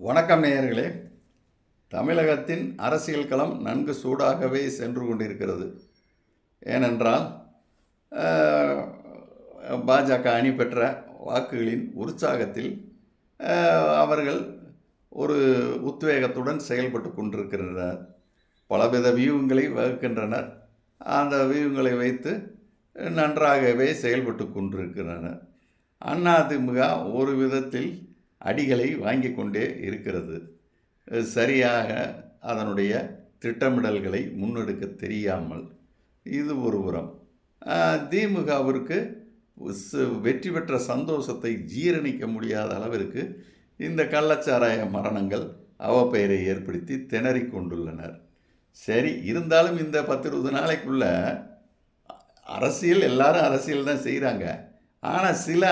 வணக்கம் நேயர்களே. தமிழகத்தின் அரசியல் களம் நன்கு சூடாகவே சென்று கொண்டிருக்கிறது. ஏனென்றால் பாஜக அணி பெற்ற வாக்குகளின் உற்சாகத்தில் அவர்கள் ஒரு உத்வேகத்துடன் செயல்பட்டு கொண்டிருக்கின்றனர். பலவித வியூகங்களை வகுக்கின்றனர். அந்த வியூகங்களை வைத்து நன்றாகவே செயல்பட்டு கொண்டிருக்கின்றனர். அதிமுக ஒரு விதத்தில் அடிகளை வாங்கி கொண்டே இருக்கிறது. சரியாக அதனுடைய திட்டமிடல்களை முன்னெடுக்க தெரியாமல் இது ஒரு உரம் திமுகவிற்கு ச- வெற்றி பெற்ற சந்தோஷத்தை ஜீரணிக்க முடியாத அளவிற்கு இந்த கள்ளச்சாராய மரணங்கள் அவப்பெயரை ஏற்படுத்தி திணறிக் கொண்டுள்ளனர். சரி இருந்தாலும் இந்த பத்து இருபது நாளைக்குள்ள அரசியல் எல்லாரும் அரசியல் தான் செய்கிறாங்க ஆனால் சில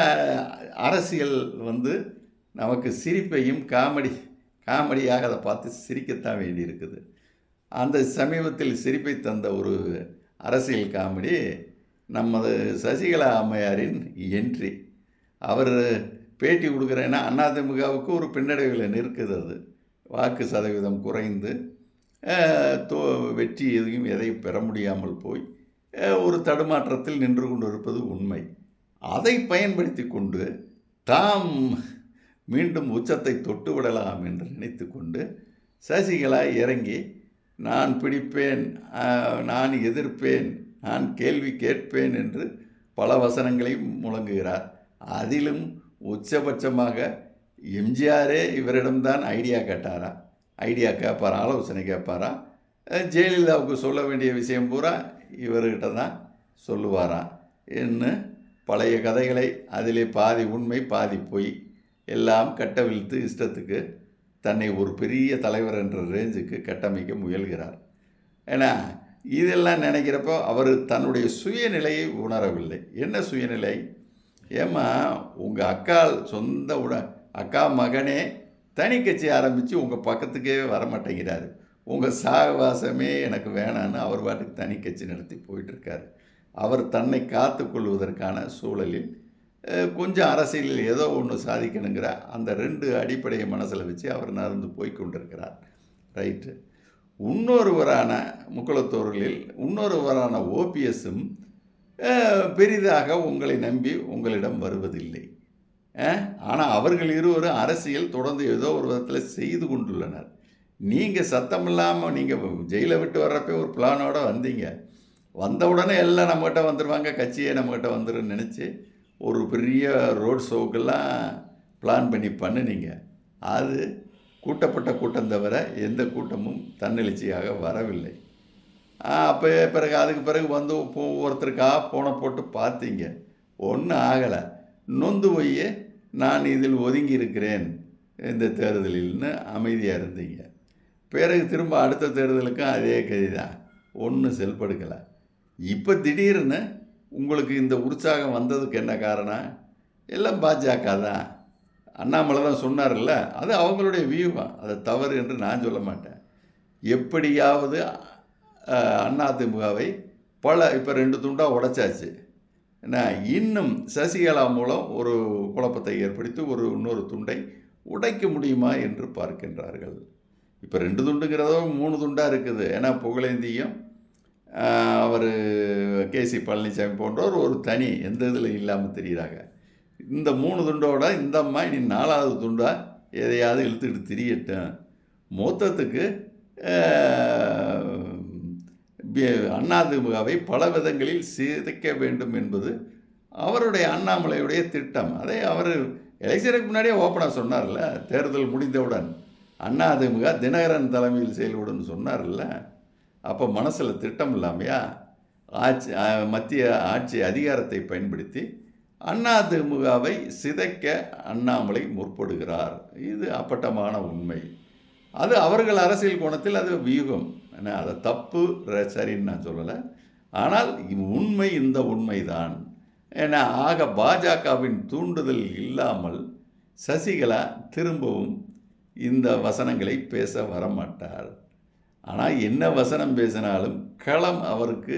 அரசியல் வந்து நமக்கு சிரிப்பையும் காமெடி காமெடியாக அதை பார்த்து சிரிக்கத்தான் வேண்டியிருக்குது. அந்த சமீபத்தில் சிரிப்பை தந்த ஒரு அரசியல் காமெடி நமது சசிகலா அம்மையாரின் என்ட்ரி அவர் பேட்டி கொடுக்குறேன்னா அதிமுகவுக்கு ஒரு பின்னடைவில் நிற்குது அது. வாக்கு சதவீதம் குறைந்து தோ வெற்றி எதையும் எதையும் பெற முடியாமல் போய் ஒரு தடுமாற்றத்தில் நின்று கொண்டிருப்பது உண்மை. அதை பயன்படுத்தி கொண்டு தாம் மீண்டும் உச்சத்தை தொட்டு விடலாம் என்று நினைத்து கொண்டு சசிகலா இறங்கி நான் பிடிப்பேன் நான் எதிர்ப்பேன் நான் கேள்வி கேட்பேன் என்று பல வசனங்களை முழங்குகிறார். அதிலும் உச்சபட்சமாக எம்ஜிஆரே இவரிடம்தான் ஐடியா கேட்டாரா? ஐடியா கேட்பாரா? ஆலோசனை கேட்பாரா? ஜெயலலிதாவுக்கு சொல்ல வேண்டிய விஷயம் பூரா இவர்கிட்ட தான் சொல்லுவாராம் என்று பழைய கதைகளை அதிலே பாதி உண்மை பாதி பொய் எல்லாம் கட்டவிழ்த்து இஷ்டத்துக்கு தன்னை ஒரு பெரிய தலைவர் என்ற ரேஞ்சுக்கு கட்டமைக்க முயல்கிறார். ஏன்னா இதெல்லாம் நினைக்கிறப்போ அவர் தன்னுடைய சுயநிலையை உணரவில்லை. என்ன சுயநிலை? ஏம்மா உங்கள் அக்கா சொந்த உட அக்கா மகனே தனி கட்சி ஆரம்பித்து உங்கள் பக்கத்துக்கே வரமாட்டேங்கிறாரு. உங்கள் சாகவாசமே எனக்கு வேணான்னு அவர் பாட்டுக்கு தனி கட்சி நடத்தி போயிட்டுருக்காரு. அவர் தன்னை காத்து கொள்வதற்கான சூழலில் கொஞ்சம் அரசியலில் ஏதோ ஒன்று சாதிக்கணுங்கிற அந்த ரெண்டு அடிப்படையை மனசில் வச்சு அவர் நடந்து போய் கொண்டிருக்கிறார். ரைட்டு இன்னொருவரான முக்குளத்தோர்களில் இன்னொருவரான ஓபிஎஸ்ஸும் பெரிதாக உங்களை நம்பி உங்களிடம் வருவதில்லை. ஆனால் அவர்கள் இருவரும் அரசியல் தொடர்ந்து ஏதோ ஒரு விதத்தில் செய்து கொண்டுள்ளனர். நீங்கள் சத்தம் இல்லாமல் நீங்கள் ஜெயிலை விட்டு வர்றப்ப ஒரு பிளானோடு வந்தீங்க. வந்த உடனே எல்லாம் நம்மகிட்ட வந்துடுவாங்க கட்சியே நம்மகிட்ட வந்துடும் நினச்சி ஒரு பெரிய ரோட் ஷோக்கெல்லாம் பிளான் பண்ணி பண்ணுனீங்க. அது கூட்டப்பட்ட கூட்டம் தவிர எந்த கூட்டமும் தன்னெழுச்சியாக வரவில்லை. அப்போ பிறகு அதுக்கு பிறகு வந்து ஒவ்வொருத்தருக்காக போனை போட்டு பார்த்தீங்க. ஒன்றும் ஆகலை. நொந்து போய் நான் இதில் ஒதுங்கி இருக்கிறேன். இந்த தேர்தலில்னு அமைதியாக இருந்தீங்க. பிறகு திரும்ப அடுத்த தேர்தலுக்கும் அதே கதி தான் ஒன்றும் செல்படுக்கலை இப்போ திடீர்னு உங்களுக்கு இந்த உற்சாகம் வந்ததுக்கு என்ன காரணம்? எல்லாம் பாஜக தான். அண்ணாமலை தான் சொன்னார்ல அது அவங்களுடைய வியூகம் அதை தவறு என்று நான் சொல்ல மாட்டேன். எப்படியாவது அதிமுகவை பல இப்போ ரெண்டு துண்டாக உடைச்சாச்சு. என்ன இன்னும் சசிகலா மூலம் ஒரு குழப்பத்தை ஏற்படுத்தி ஒரு இன்னொரு துண்டை உடைக்க முடியுமா என்று பார்க்கின்றார்கள். இப்போ ரெண்டு துண்டுங்கிறதோ மூணு துண்டாக இருக்குது. ஏன்னா புகழேந்தியும் அவர் கேசி பழனிசாமி போன்றவர் ஒரு தனி எந்த இதில் இல்லாமல் தெரியுறாங்க இந்த மூணு துண்டோட இந்த அம்மா இனி நாலாவது துண்டாக எதையாவது இழுத்துக்கிட்டு திரியட்டும். மொத்தத்துக்கு அஹ், அதிமுகவை பல விதங்களில் சிதைக்க வேண்டும் என்பது அவருடைய அண்ணாமலையுடைய திட்டம். அதை அவர் எலெக்ஷனுக்கு முன்னாடியே ஓப்பனாக சொன்னார்ல தேர்தல் முடிந்தவுடன். அதிமுக தினகரன் தலைமையில் செயல்படும் சொன்னார்ல. அப்போ மனசில் திட்டம் இல்லாமையா ஆட்சி மத்திய ஆட்சி அதிகாரத்தை பயன்படுத்தி அதிமுகவை சிதைக்க அண்ணாமலை முற்படுகிறார். இது அப்பட்டமான உண்மை. அது அவர்கள் அரசியல் கோணத்தில் அது வியூகம். ஏன்னா அதை தப்பு சரின்னு நான் சொல்லலை. ஆனால் உண்மை இந்த உண்மைதான். ஏன்னா ஆக பாஜகவின் தூண்டுதல் இல்லாமல் சசிகலா திரும்பவும் இந்த வசனங்களை பேச வரமாட்டார். ஆனால் என்ன வசனம் பேசினாலும் களம் அவருக்கு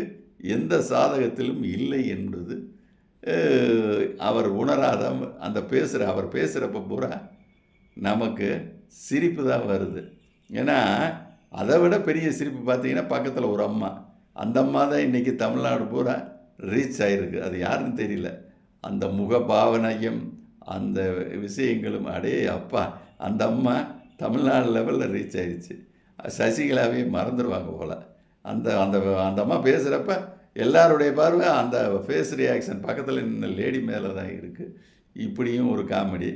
எந்த சாதகத்திலும் இல்லை என்பது அவர் உணராத அந்த பேசுகிற அவர் பேசுகிறப்ப பூரா நமக்கு சிரிப்பு தான் வருது. ஏன்னா அதை விட பெரிய சிரிப்பு பார்த்தீங்கன்னா பக்கத்தில் ஒரு அம்மா. அந்த அம்மா தான் இன்றைக்கி தமிழ்நாடு பூரா ரீச் ஆகிருக்கு அது யாருன்னு தெரியல. அந்த முக பாவனையும் அந்த விஷயங்களும் அடே அப்பா அந்த அம்மா தமிழ்நாடு லெவலில் ரீச் ஆயிடுச்சு சசிகலாவே மறந்துடுவாங்க போல். அந்த அந்த அந்த அம்மா பேசுகிறப்ப எல்லாருடைய பார்வை அந்த ஃபேஸ் ரியாக்ஷன் பக்கத்தில் நின்ன லேடி மேலே தான் இருக்குது இப்படியும் ஒரு காமெடி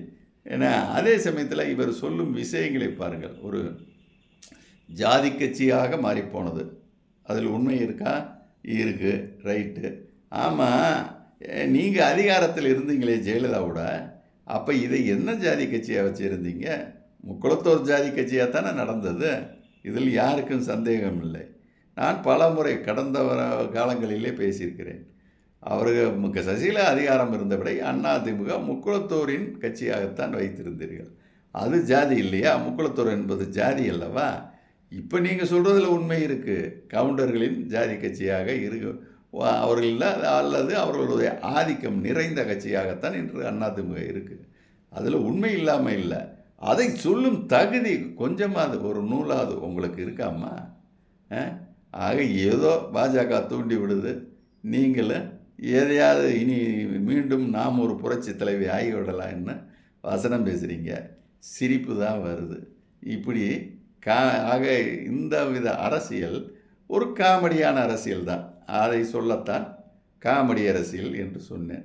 ஏன்னா அதே சமயத்தில் இவர் சொல்லும் விஷயங்களை பாருங்கள். ஒரு ஜாதி கட்சியாக மாறிப்போனது. அதில் உண்மை இருக்கா? இருக்குது ரைட்டு ஆமாம் நீங்கள் அதிகாரத்தில் இருந்தீங்களே ஜெயலலிதாவோட அப்போ இதை என்ன ஜாதி கட்சியாக வச்சுருந்தீங்க? முக்குளத்தோர் ஜாதி கட்சியாக தானே நடந்தது. இதில் யாருக்கும் சந்தேகம் இல்லை நான் பல முறை கடந்த வர காலங்களிலே பேசியிருக்கிறேன். அவர்கள் சசிகலா அதிகாரம் இருந்தபடி அதிமுக முக்குளத்தோரின் கட்சியாகத்தான் வைத்திருந்தீர்கள். அது ஜாதி இல்லையா? முக்குளத்தோர் என்பது ஜாதி அல்லவா? இப்போ நீங்கள் சொல்கிறதுல உண்மை இருக்குது கவுண்டர்களின் ஜாதி கட்சியாக இருக்கு அவர்கள் அல்லது அவர்களுடைய ஆதிக்கம் நிறைந்த கட்சியாகத்தான் இன்று அதிமுக இருக்குது அதில் உண்மை இல்லாமல் இல்லை. அதை சொல்லும் தகுதி கொஞ்சமாவது ஒரு நூலாவது உங்களுக்கு இருக்காமா? ஆக ஏதோ பாஜக தூண்டி விடுது. நீங்களும் எதையாவது இனி மீண்டும் நாம் ஒரு புரட்சி தலைவி ஆகிவிடலாம்னு வசனம் பேசுகிறீங்க சிரிப்பு தான் வருது. இப்படி கா ஆக இந்த வித அரசியல் ஒரு காமெடியான அரசியல் தான். அதை சொல்லத்தான் காமெடி அரசியல் என்று சொன்னேன்.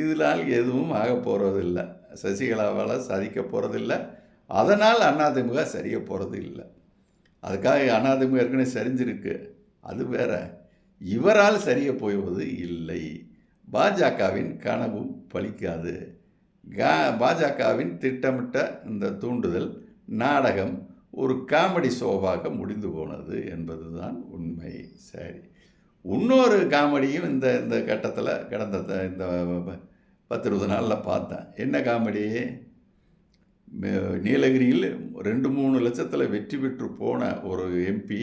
இதனால் எதுவும் ஆக போகிறதில்லை சசிகலாவால் சாதிக்க போகிறதில்ல அதனால் அதிமுக சரிய போகிறது இல்லை. அதுக்காக அதிமுக ஏற்கனவே சரிஞ்சிருக்கு. அது வேற. இவரால் சரிய போய்வது இல்லை. பாஜகவின் கனவும் பலிக்காது. கா பாஜகவின் திட்டமிட்ட இந்த தூண்டுதல் நாடகம் ஒரு காமெடி ஷோவாக முடிந்து போனது என்பது தான் உண்மை. சரி. இன்னொரு காமெடியும் இந்த இந்த கட்டத்தில் கடந்த இந்த பத்து இருபது நாளில் பார்த்தேன். என்ன காமெடி? நீலகிரியில் ரெண்டு மூணு லட்சத்தில் வெற்றி பெற்று போன ஒரு எம்பி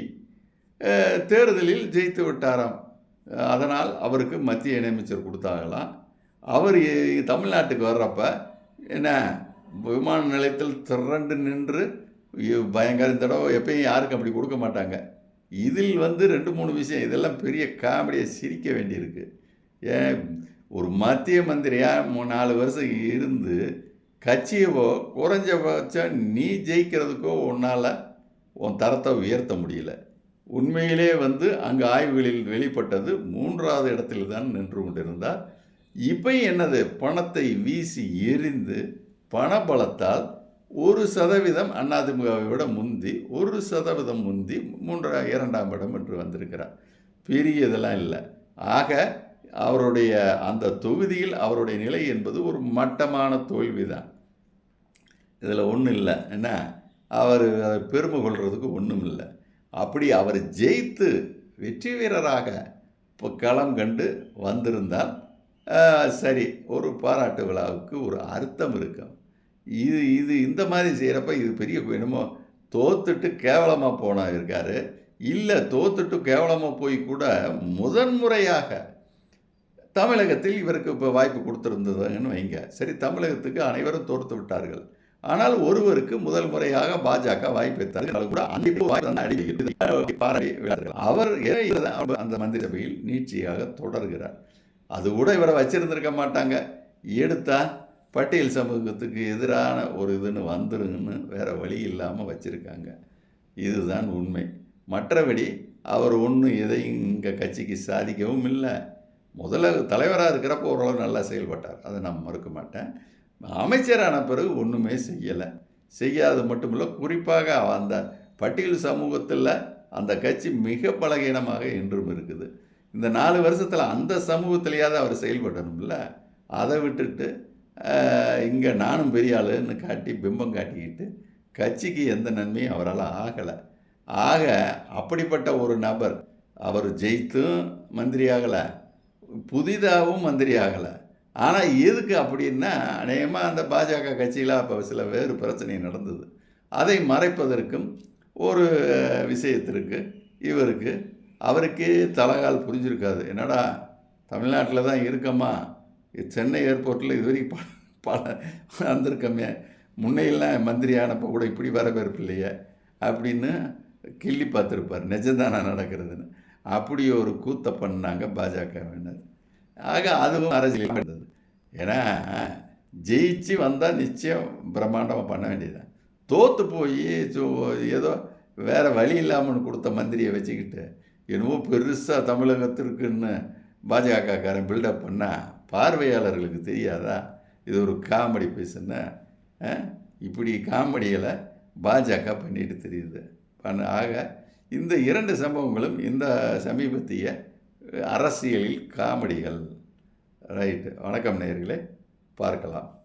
தேர்தலில் ஜெயித்து விட்டாராம். அதனால் அவருக்கு மத்திய இணையமைச்சர் கொடுத்தாங்களாம் அவர் தமிழ்நாட்டுக்கு வர்றப்ப என்ன விமான நிலையத்தில் திரண்டு நின்று பயங்கர தடவை எப்பயும் யாருக்கும் அப்படி கொடுக்க மாட்டாங்க. இதில் வந்து ரெண்டு மூணு விஷயம் இதெல்லாம் பெரிய காமெடியை சிரிக்க வேண்டியிருக்கு. ஏன் ஒரு மத்திய மந்திரியாக நாலு வருஷம் இருந்து கட்சியவோ குறைஞ்சபட்சம் நீ ஜெயிக்கிறதுக்கோ உன்னால் உன் தரத்தை உயர்த்த முடியல. உண்மையிலே வந்து அங்கே ஆய்வுகளில் வெளிப்பட்டது மூன்றாவது இடத்தில் தான் நின்று கொண்டிருந்தார். இப்போ என்னது? பணத்தை வீசி எரிந்து பணபலத்தால் ஒரு சதவீதம் அதிமுகவை விட முந்தி ஒரு சதவீதம் முந்தி மூன்றா இரண்டாம் இடம் என்று வந்திருக்கிறார். பெரிய இதெல்லாம் இல்லை. ஆக அவருடைய அந்த தொகுதியில் அவருடைய நிலை என்பது ஒரு மட்டமான தோல்வி தான் இதில் ஒன்றும் இல்லை. என்ன? அவர் பெருமை கொள்கிறதுக்கு ஒன்றும் இல்லை. அப்படி அவர் ஜெயித்து வெற்றி வீரராக இப்போ களம் கண்டு வந்திருந்தால் சரி ஒரு பாராட்டு விழாவுக்கு ஒரு அர்த்தம் இருக்கும் இது இது இந்த மாதிரி செய்கிறப்ப இது பெரிய என்னமோ தோத்துட்டு கேவலமாக போன இருக்கார். இல்லை தோத்துட்டு கேவலமாக போய் கூட முதன்முறையாக தமிழகத்தில் இவருக்கு இப்போ வாய்ப்பு கொடுத்துருந்ததுன்னு வைங்க. சரி தமிழகத்துக்கு அனைவரும் தோர்த்து விட்டார்கள். ஆனால் ஒருவருக்கு முதல் முறையாக பாஜக வாய்ப்பு கூட அவர் அந்த மந்திரி சபையில் நீட்சியாக தொடர்கிறார். அது கூட இவரை வச்சிருந்திருக்க மாட்டாங்க. எடுத்தா பட்டியல் சமூகத்துக்கு எதிரான ஒரு இதுன்னு வந்துருங்கன்னு வேறு வழி இல்லாமல் வச்சுருக்காங்க. இதுதான் உண்மை. மற்றபடி அவர் ஒன்றும் எதையும் இங்கே கட்சிக்கு சாதிக்கவும் இல்லை. முதல்ல தலைவராக இருக்கிறப்போ ஓரளவு நல்லா செயல்பட்டார். அதை நான் மறுக்க மாட்டேன். அமைச்சரான பிறகு ஒன்றுமே செய்யலை. செய்யாது மட்டும் இல்லை குறிப்பாக அந்த பட்டியல் சமூகத்தில் அந்த கட்சி மிக பலகீனமாக இன்றும் இருக்குது. இந்த நாலு வருஷத்தில் அந்த சமூகத்திலேயாவது அவர் செயல்படணும்ல? அதை விட்டுட்டு இங்கே நானும் பெரிய ஆளுன்னு காட்டி பிம்பம் காட்டிக்கிட்டு கட்சிக்கு எந்த நன்மையும் அவரால் ஆகலை. ஆக அப்படிப்பட்ட ஒரு நபர் அவர் ஜெயித்தும் மந்திரி ஆகலை. புதிதாகவும் மந்திரி ஆகலை ஆனால் எதுக்கு அப்படின்னா அநேகமாக அந்த பாஜக கட்சியில் அப்போ சில வேறு பிரச்சனை நடந்தது. அதை மறைப்பதற்கும் ஒரு விஷயத்திற்கு இவருக்கு அவருக்கே தலகால் புரிஞ்சிருக்காது. என்னடா தமிழ்நாட்டில் தான் இருக்கம்மா சென்னை ஏர்போர்ட்டில் இது வரைக்கும் பல பல வந்திருக்கமே. முன்னையெல்லாம் மந்திரி ஆனப்போ கூட இப்படி வரவேற்பு இல்லையே அப்படின்னு கிள்ளி பார்த்துருப்பார். நிஜம்தானா நடக்கிறதுன்னு. அப்படி ஒரு கூத்தை பண்ணாங்க பாஜகவினர் ஆக அதுவும் அரசியல் இருந்தது. ஏன்னா ஜெயிச்சு வந்தால் நிச்சயம் பிரம்மாண்டமாக பண்ண வேண்டியதுதான். தோற்று போய் ஏதோ வேறு வழி இல்லாமல் கொடுத்த மந்திரியை வச்சுக்கிட்டு என்னவோ பெருசாக தமிழகத்திற்குன்னு பாஜகக்காரன் பில்டப் பண்ணால் பார்வையாளர்களுக்கு தெரியாதா? இது ஒரு காமெடி பேசுன்னா இப்படி காமெடியில் பாஜக பண்ணிட்டு தெரியுது. பண்ண ஆக இந்த இரண்டு சம்பவங்களும் இந்த சமீபத்திய அரசியலில் காமெடிகள். ரைட்டு. வணக்கம் நேர்களே பார்க்கலாம்.